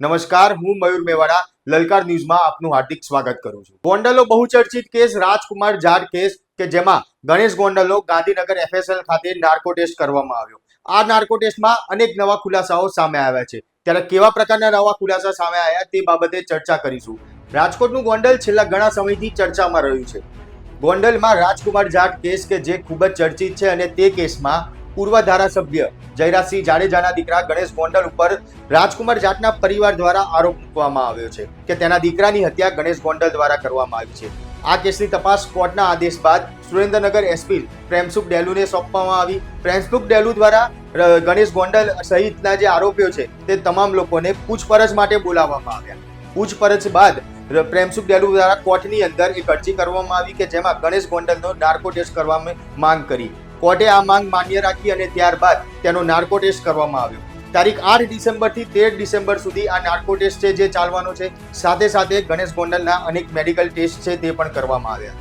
નમસ્કાર, હું મયુર મેવાડા, લલકાર ન્યૂઝમાં આપનું હાર્દિક સ્વાગત કરું છું. ગોંડલો બહુચર્ચિત કેસ રાજકુમાર જાટ કેસ કે જેમાં ગણેશ ગોંડલો ગાંધીનગર એફએસએલ ખાતે નાર્કો ટેસ્ટ કરવામાં આવ્યો. આ નાર્કો ટેસ્ટમાં અનેક નવા ખુલાસાઓ સામે આવ્યા છે. ત્યારે કેવા પ્રકારના નવા ખુલાસા સામે આવ્યા તે બાબતે ચર્ચા કરીશું. રાજકોટનું ગોંડલ છેલ્લા ઘણા સમયથી ચર્ચામાં રહ્યું છે. ગોંડલમાં રાજકુમાર જાટ કેસ કે જે ખૂબ જ ચર્ચિત છે અને તે કેસમાં પૂર્વ ધારાસભ્ય જયરાજસિંહ જાડેજાના દીકરા ગણેશ ગોંડલ ઉપર રાજકુમાર જાટના પરિવાર દ્વારા આરોપ મૂકવામાં આવ્યો છે કે તેના દીકરાની હત્યા ગણેશ ગોંડલ દ્વારા કરવામાં આવી છે. આ કેસની તપાસ કોર્ટના આદેશ બાદ સુરેન્દ્રનગર એસપી પ્રેમસુખ ડેલુને સોંપવામાં આવી. પ્રેમસુખ ડેલુ દ્વારા ગણેશ ગોંડલ સહિતના જે આરોપીઓ છે તે તમામ લોકોને પૂછપરછ માટે બોલાવવામાં આવ્યા. પૂછપરછ બાદ પ્રેમસુખ ડેલુ દ્વારા કોર્ટની અંદર એક અરજી કરવામાં આવી કે જેમાં ગણેશ ગોંડલનો નાર્કો ટેસ્ટ કરવામાં માંગ કરી. કોર્ટે આ માંગ માન્ય રાખી અને ત્યારબાદ તેનો નાર્કો ટેસ્ટ કરવામાં આવ્યો. તારીખ આઠ ડિસેમ્બરથી તેર ડિસેમ્બર સુધી આ નાર્કો ટેસ્ટ છે જે ચાલવાનો છે. સાથે સાથે ગણેશ ગોંડલના અનેક મેડિકલ ટેસ્ટ છે તે પણ કરવામાં આવ્યા.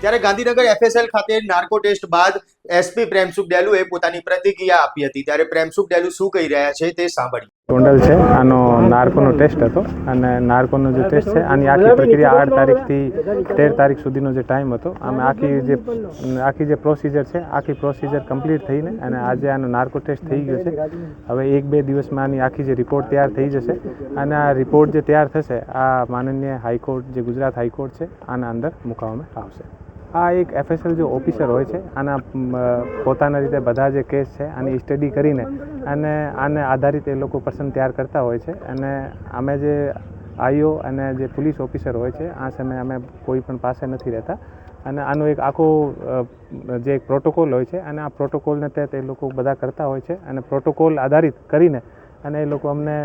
ત્યારે ગાંધીનગર એફએસએલ ખાતે નાર્કો ટેસ્ટ બાદ એસપી પ્રેમસુખ ડેલુએ પોતાની પ્રતિક્રિયા આપી હતી. ત્યારે પ્રેમસુખ ડેલુ શું કહી રહ્યા છે તે સાંભળીએ. ગોંડલ છે. આનો નાર્કોનો ટેસ્ટ હતો. અને નાર્કોનો જે ટેસ્ટ છે, આની આખી પ્રક્રિયા આઠ તારીખથી તેર તારીખ સુધીનો જે ટાઈમ હતો. અમે આખી જે આખી જે પ્રોસિજર છે, આખી પ્રોસિજર કમ્પ્લીટ થઈને અને આજે આનો નાર્કો ટેસ્ટ થઈ ગયો છે. હવે એક બે દિવસમાં આની આખી જે રિપોર્ટ તૈયાર થઈ જશે. અને આ રિપોર્ટ જે તૈયાર થશે, આ માનનીય હાઈકોર્ટ જે ગુજરાત હાઈકોર્ટ છે, આના અંદર મૂકવામાં આવશે. આ એક એફએસએલ જે ઓફિસર હોય છે, આના પોતાના રીતે બધા જે કેસ છે, આની સ્ટડી કરીને અને આને આધારિત એ લોકો પસંદ તૈયાર કરતા હોય છે. અને અમે જે આઈઓ અને જે પોલીસ ઓફિસર હોય છે, આ સમયે અમે કોઈ પણ પાસે નથી રહેતા. અને આનો એક આખો જે એક પ્રોટોકોલ હોય છે, અને આ પ્રોટોકોલને તહેત એ લોકો બધા કરતા હોય છે. અને પ્રોટોકોલ આધારિત કરીને અને એ લોકો અમને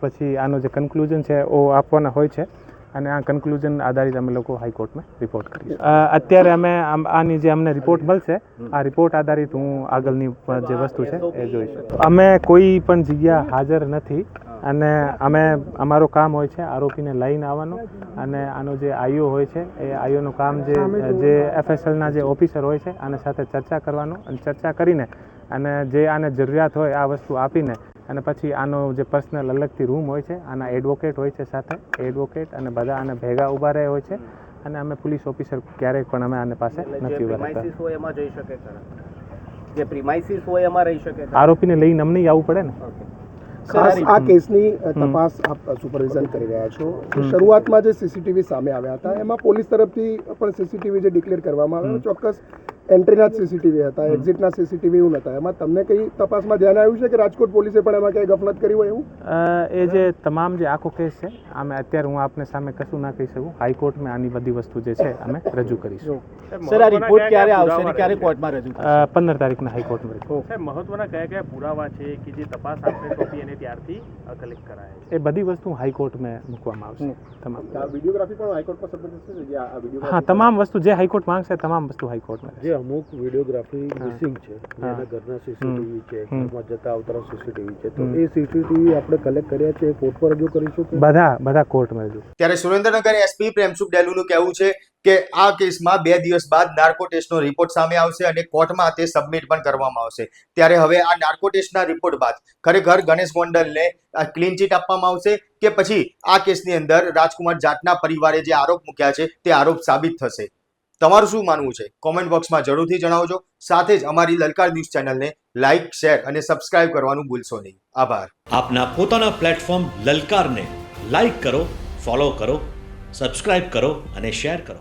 પછી આનો જે કન્ક્લુઝન છે, એ આપવાના હોય છે. અને આ કન્ક્લુઝન આધારિત અમે લોકો હાઈકોર્ટમાં રિપોર્ટ કરીશું. અત્યારે અમે આમ- આની જે અમને રિપોર્ટ મળશે આ રિપોર્ટ આધારિત હું આગળની જે વસ્તુ છે એ જોઈશ. અમે કોઈ પણ જગ્યા હાજર નથી અને અમે અમારું કામ હોય છે આરોપીને લઈને આવવાનું અને આનો જે આઈઓ હોય છે એ આઈઓનું કામ જે જે એફએસએલના જે ઓફિસર હોય છે આના સાથે ચર્ચા કરવાનું અને ચર્ચા કરીને અને જે આને જરૂરિયાત હોય આ વસ્તુ આપીને અને પછી આનો જે પર્સનલ અલગથી રૂમ હોય છે આના એડવોકેટ હોય છે સાથે એડવોકેટ અને બધા આને ભેગા ઊભા રહે હોય છે. અને અમે પોલીસ ઓફિસર ક્યારેય પણ અમે આને પાસે નથી ઊભા રહેતા. એમાં જઈ શકે જે પ્રિમાઇસીસ હોય એમાં રહી શકે આરોપીને લઈને અમને આવવું પડે ને. ખાસ આ કેસની તપાસ આપ સુપરવિઝન કરી રહ્યા છો. શરૂઆતમાં જે સીસીટીવી સામે આવ્યા હતા એમાં પોલીસ તરફથી પણ સીસીટીવી જે ડિક્લેર કરવામાં આવ્યો ચોક્કસ એન્ટ્રીના જ સીસીટીવી હતા એક્ઝિટના સીસીટીવી એવું નતા. એમાં તમને કઈ તપાસમાં ધ્યાન આવ્યું છે કે રાજકોટ પોલીસે પણ એમાં કઈ ગફલત કરી હોય એવું? એ જે તમામ જે આખો કેસ છે આમે અત્યારે હું આપને સામે કશું ના કહી શકું. હાઈકોર્ટમાં આની બધી વસ્તુ જે છે અમે રજૂ કરીશું. સર આ રિપોર્ટ ક્યારે આવશે અને ક્યારે કોર્ટમાં રજૂ થશે? પંદર તારીખના હાઈકોર્ટમાં. સાહેબ મહત્વના કયા કયા પુરાવા છે કે જે તપાસ આપણે સોંપી અને ત્યારથી કલેક્ટ કરાય છે? એ બધી વસ્તુ હાઈકોર્ટમાં મૂકવામાં આવશે. તમામ. વિડીયોગ્રાફી પણ હાઈકોર્ટમાં સબમિટ થશે? જે આ વીડિયો હા તમામ વસ્તુ જે હાઈકોર્ટ માંગશે તમામ વસ્તુ હાઈકોર્ટમાં જે અમુક વિડીયોગ્રાફી મિસિંગ છે. એના ઘરના સીસીટીવી છે ઘરમાં જતા આવતા સીસીટીવી છે. તો એ સીસીટીવી આપણે કલેક્ટ કર્યા છે કોર્ટ પર રજૂ કરીશું કે? બધા બધા કોર્ટમાં રજૂ. ત્યારે સુરેન્દ્રનગર એસપી પ્રેમસુખ ડેલુનું કહેવું છે કે આ કેસમાં બે દિવસ બાદ નાર્કો ટેસ્ટનો રિપોર્ટ સામે આવશે અને કોર્ટમાં તે સબમિટ પણ કરવામાં આવશે. ત્યારે હવે આ નાર્કો ટેસ્ટના રિપોર્ટ બાદ ખરેખર ગણેશ ગોંડલને ક્લીન ચીટ આપવામાં આવશે કે પછી આ કેસની અંદર રાજકુમાર જાટના પરિવારે જે આરોપ મૂક્યા છે તે આરોપ સાબિત થશે? તમારું શું માનવું છે? કોમેન્ટ બોક્સમાં જરૂરથી જણાવજો. સાથે જ અમારી લલકાર ન્યૂઝ ચેનલને લાઇક શેર અને સબસ્ક્રાઇબ કરવાનું ભૂલશો નહીં. આભાર. આપના પોતાના પ્લેટફોર્મ લલકારને લાઇક કરો ફોલો કરો સબસ્ક્રાઇબ કરો અને શેર કરો.